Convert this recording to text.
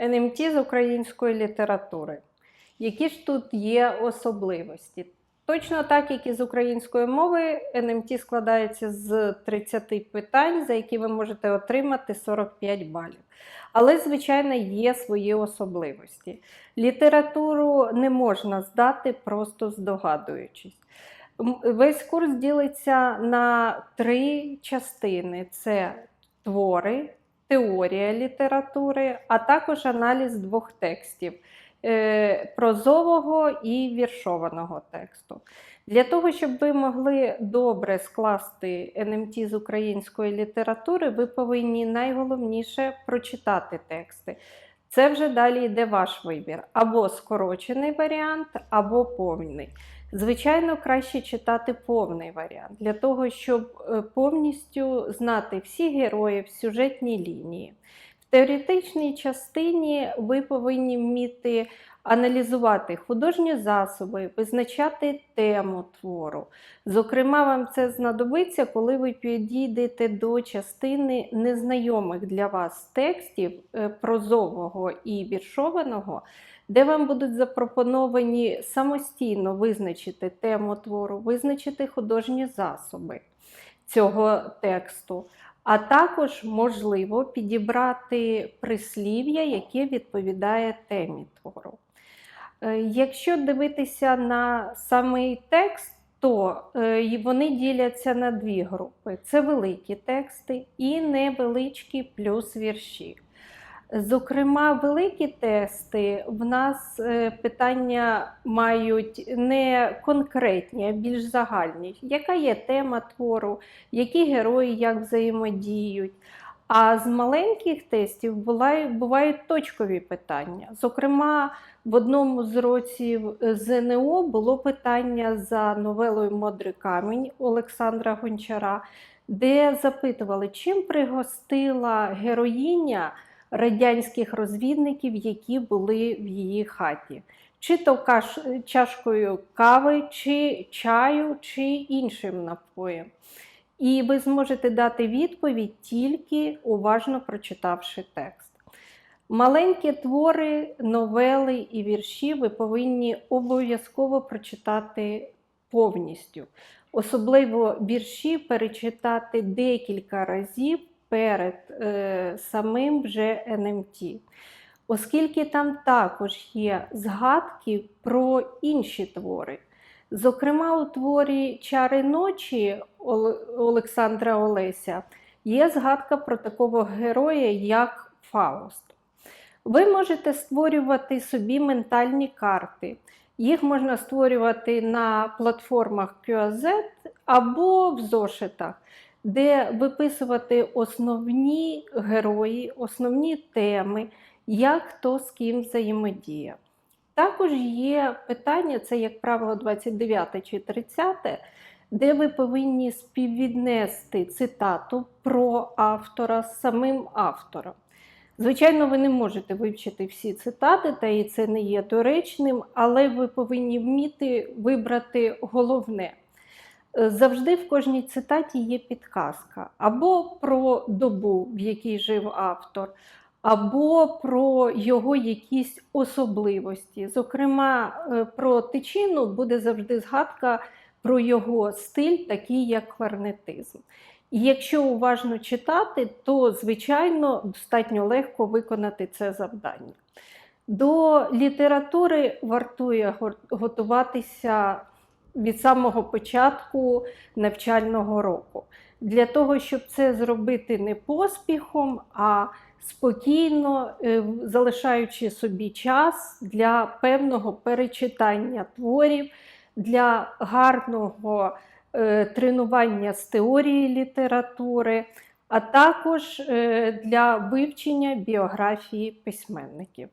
НМТ з української літератури. Які ж тут є особливості? Точно так, як і з української мови, НМТ складається з 30 питань, за які ви можете отримати 45 балів. Але, звичайно, є свої особливості. Літературу не можна здати, просто здогадуючись. Весь курс ділиться на три частини: це твори, теорія літератури, а також аналіз двох текстів е, прозового і віршованого тексту. Для того, щоб ви могли добре скласти НМТ з української літератури, ви повинні найголовніше прочитати тексти. Це вже далі йде ваш вибір: або скорочений варіант, або повний. Звичайно, краще читати повний варіант для того, щоб е, повністю знати всі герої в сюжетній лінії. В теоретичній частині ви повинні вміти аналізувати художні засоби, визначати тему твору. Зокрема, вам це знадобиться, коли ви підійдете до частини незнайомих для вас текстів е, прозового і віршованого, де вам будуть запропоновані самостійно визначити тему твору, визначити художні засоби цього тексту. А також можливо підібрати прислів'я, яке відповідає темі твору. Е, Якщо дивитися на самий текст, то е, вони діляться на дві групи: це великі тексти і невеличкі плюс вірші. Зокрема, великі тексти в нас е, питання мають не конкретні, а більш загальні. Яка є тема твору, які герої як взаємодіють? А з маленьких тестів бувають точкові питання. Зокрема, в одному з років ЗНО було питання за новелою Модрий камінь Олександра Гончара, де запитували, чим пригостила героїня радянських розвідників, які були в її хаті. Чи то чашкою кави, чи чаю, чи іншим напоєм. І ви зможете дати відповідь тільки уважно прочитавши текст. Маленькі твори, новели і вірші ви повинні обов'язково прочитати повністю. Особливо вірші перечитати декілька разів перед е, самим вже НМТ. Оскільки там також є згадки про інші твори. Зокрема, у творі Чари ночі Олександра Олеся є згадка про такого героя, як Фауст. Ви можете створювати собі ментальні карти. Їх можна створювати на платформах QAZ або в зошитах, де виписувати основні герої, основні теми, як хто з ким взаємодіє. Також є питання, це, як правило, 29 чи 30, де ви повинні співвіднести цитату про автора з самим автором. Звичайно, ви не можете вивчити всі цитати, та і це не є доречним, але ви повинні вміти вибрати головне. Е, Завжди в кожній цитаті є підказка або про добу, в якій жив автор, або про його якісь особливості. Зокрема, е, про тичину буде завжди згадка про його стиль, такий як кларнетизм. І якщо уважно читати, то, звичайно, достатньо легко виконати це завдання. До літератури вартує готуватися від самого початку навчального року. Для того, щоб це зробити не поспіхом, а спокійно, е, залишаючи собі час для певного перечитання творів, для гарного е, тренування з теорії літератури, а також е, для вивчення біографії письменників.